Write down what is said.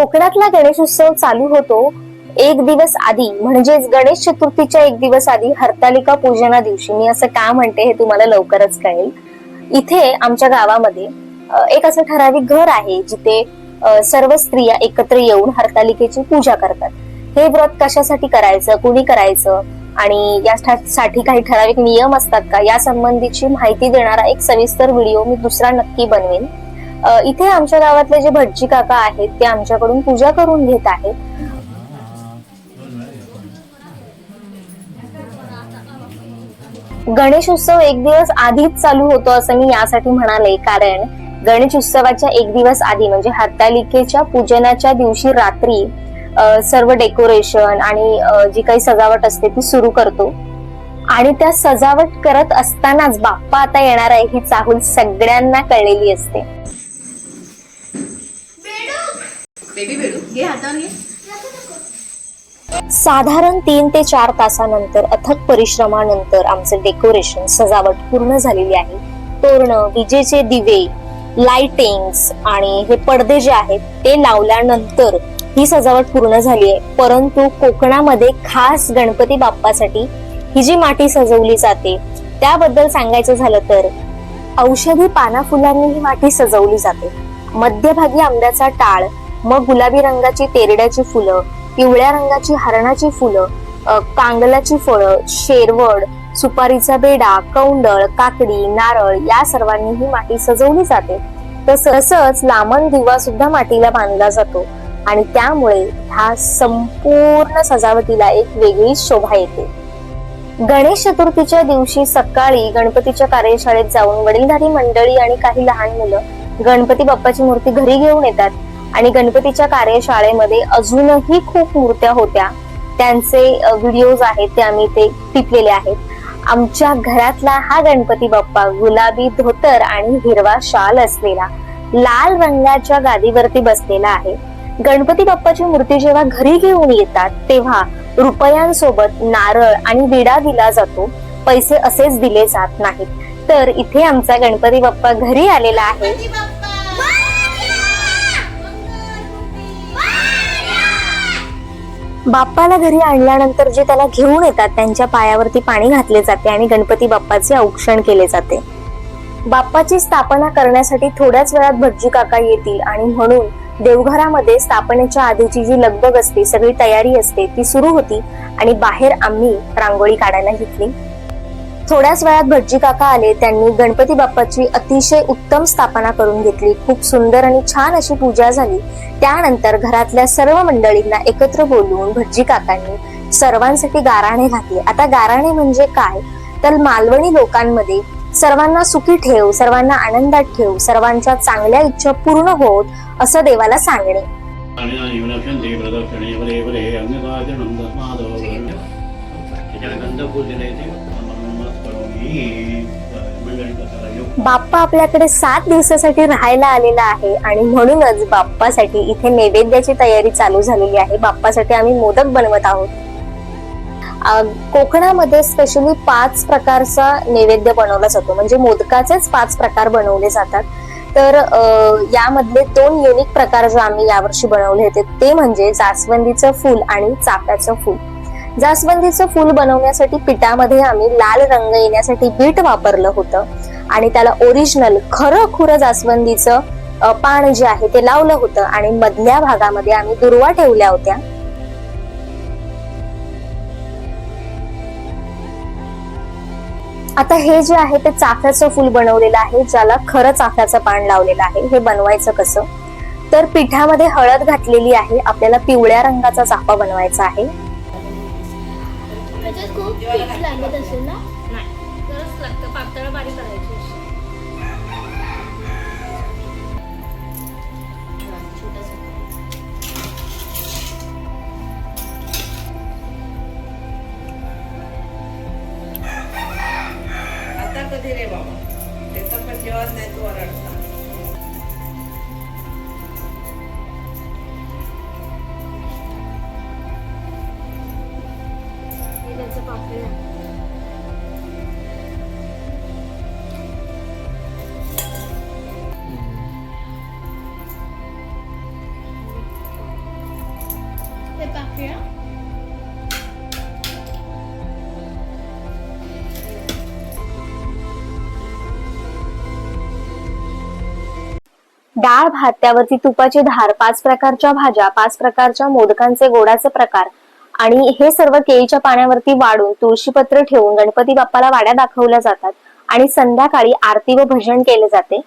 कोकणातला गणेशोत्सव चालू होतो एक दिवस आधी. म्हणजेच गणेश चतुर्थीच्या एक दिवस आधी हरतालिका पूजना दिवशी. मी असं का म्हणते हे तुम्हाला लवकरच कळेल. इथे आमच्या गावामध्ये एक असं ठराविक घर आहे जिथे सर्व स्त्रिया एकत्र येऊन हरतालिकेची पूजा करतात. हे व्रत कशासाठी करायचं कुणी करायचं आणि यासाठी काही ठराविक नियम असतात का? या संबंधीची माहिती देणारा एक सविस्तर व्हिडिओ मी दुसरा नक्की बनवेन. इथे आमच्या गावातले जे भटजी काका आहेत ते आमच्याकडून पूजा करून घेत आहेत. गणेश उत्सव एक दिवस आधीच चालू होतो असं मी यासाठी म्हणाले कारण गणेश उत्सवाच्या एक दिवस आधी म्हणजे हरतालिकेच्या पूजनाच्या दिवशी रात्री सर्व डेकोरेशन आणि जी काही सजावट असते ती सुरू करतो. आणि त्या सजावट करत असतानाच बाप्पा आता येणार आहे ही चाहूल सगळ्यांना कळलेली असते. बेबी बेडू घे हातावर घे साधारण तीन ते चार तासानंतर अथक परिश्रमानंतर आमचे डेकोरेशन सजावट पूर्ण झालेली आहे. तोरण विजेचे दिवे लाइटिंग्स आणि हे पडदे जे आहेत ते लावल्यानंतर ही सजावट पूर्ण झाली आहे. परंतु कोकणामध्ये खास गणपती बाप्पासाठी ही जी माती सजवली जाते त्याबद्दल सांगायचं झालं तर औषधी पाना फुलांनी ही माती सजवली जाते. मध्यभागी आंब्याचा टाळ मग गुलाबी रंगाची तेरड्याची फुलं पिवळ्या रंगाची हरणाची फुलं कांगलाची फळं शेरवड सुपारीचा बेडा कौंडळ काकडी नारळ या सर्वांनी ही माती सजवली जाते. तसंच लामण दिवा सुद्धा मातीला बांधला जातो आणि त्यामुळे ह्या संपूर्ण सजावटीला एक वेगळीच शोभा येते. गणेश चतुर्थीच्या दिवशी सकाळी गणपतीच्या कार्यशाळेत जाऊन वडीलधारी मंडळी आणि काही लहान मुलं गणपती बाप्पाची मूर्ती घरी घेऊन येतात. आणि गणपतीच्या कार्यशाळेमध्ये अजूनही खूप मूर्त्या होत्या. त्यांचे व्हिडिओज आहेत ते आम्ही ते टिपलेले आहेत. आमच्या घरातला हा गणपती बाप्पा गुलाबी धोतर आणि हिरवा शाल असलेला लाल रंगाच्या गादीवरती बसलेला आहे. गणपती बाप्पाची मूर्ती जेव्हा घरी घेऊन येतात तेव्हा रुपयांसोबत नारळ आणि विडा दिला जातो. पैसे असेच दिले जात नाहीत. तर इथे आमचा गणपती बाप्पा घरी आलेला आहे. बाप्पाला घरी आणल्यानंतर जे त्याला घेऊन येतात त्यांच्या पायावरती पाणी घातले जाते आणि गणपती बाप्पाचे औक्षण केले जाते. बाप्पाची स्थापना करण्यासाठी थोड्याच वेळात भटजी काका येतील आणि म्हणून देवघरामध्ये स्थापनेच्या आधीची जी लगबग असते सगळी तयारी असते ती सुरू होती आणि बाहेर आम्ही रांगोळी काढायला घेतली. थोड्याच वेळात भटजी काका आले. त्यांनी गणपती बाप्पाची अतिशय उत्तम स्थापना करून घेतली. खूप सुंदर आणि छान अशी पूजा झाली. त्यानंतर घरातल्या सर्व मंडळींना एकत्र बोलवून भटजी काकांनी सर्वांसाठी गाराणे घातले. आता गाराणे म्हणजे काय? तर मालवणी लोकांमध्ये सर्वांना सुखी ठेव सर्वांना आनंदात ठेव सर्वांच्या चांगल्या इच्छा पूर्ण होत असं देवाला सांगणे. बाप्पा आपल्याकडे सात दिवसासाठी राहायला आलेला आहे आणि म्हणूनच बाप्पासाठी इथे नैवेद्याची तयारी चालू झालेली आहे. बाप्पासाठी आम्ही मोदक बनवत आहोत. कोकणामध्ये स्पेशली पाच प्रकारचा नैवेद्य बनवला जातो. म्हणजे मोदकाचेच पाच प्रकार बनवले जातात. तर यामधले दोन युनिक प्रकार जे आम्ही यावर्षी बनवले होते ते म्हणजे जास्वंदीचं फूल आणि चाफ्याचं फूल. जास्वंदीचं फूल बनवण्यासाठी पिठामध्ये आम्ही लाल रंग येण्यासाठी बीट वापरलं होतं. आणि त्याला ओरिजिनल खरं खुरं जास्वंदीचं पान जे आहे ते लावलं होतं. आणि मधल्या भागामध्ये आम्ही दुर्वा ठेवल्या होत्या. आता हे जे आहे ते चाफ्याचं फूल बनवलेलं आहे ज्याला खरं चाफ्याचं पान लावलेलं आहे. हे बनवायचं कसं? तर पिठामध्ये हळद घातलेली आहे. आपल्याला पिवळ्या रंगाचा चाफा बनवायचा आहे. त्याच्यात खूप पीठ लागत असेल ना? नाही. तरच लागतं पातळ बारीक करायची. आता कधी रे बाबा? त्याचा पण जेवण नाही तू ओरडता. डाळ भात त्यावरती तुपाची धार पाच प्रकारच्या भाज्या पाच प्रकारच्या मोदकांचे गोडाचे प्रकार. आणि हे सर्व केळीच्या पाण्यावरती वाढून तुळशीपत्र ठेवून गणपती बाप्पाला वाड्या दाखवल्या जातात आणि संध्याकाळी आरती व भजन केले जाते.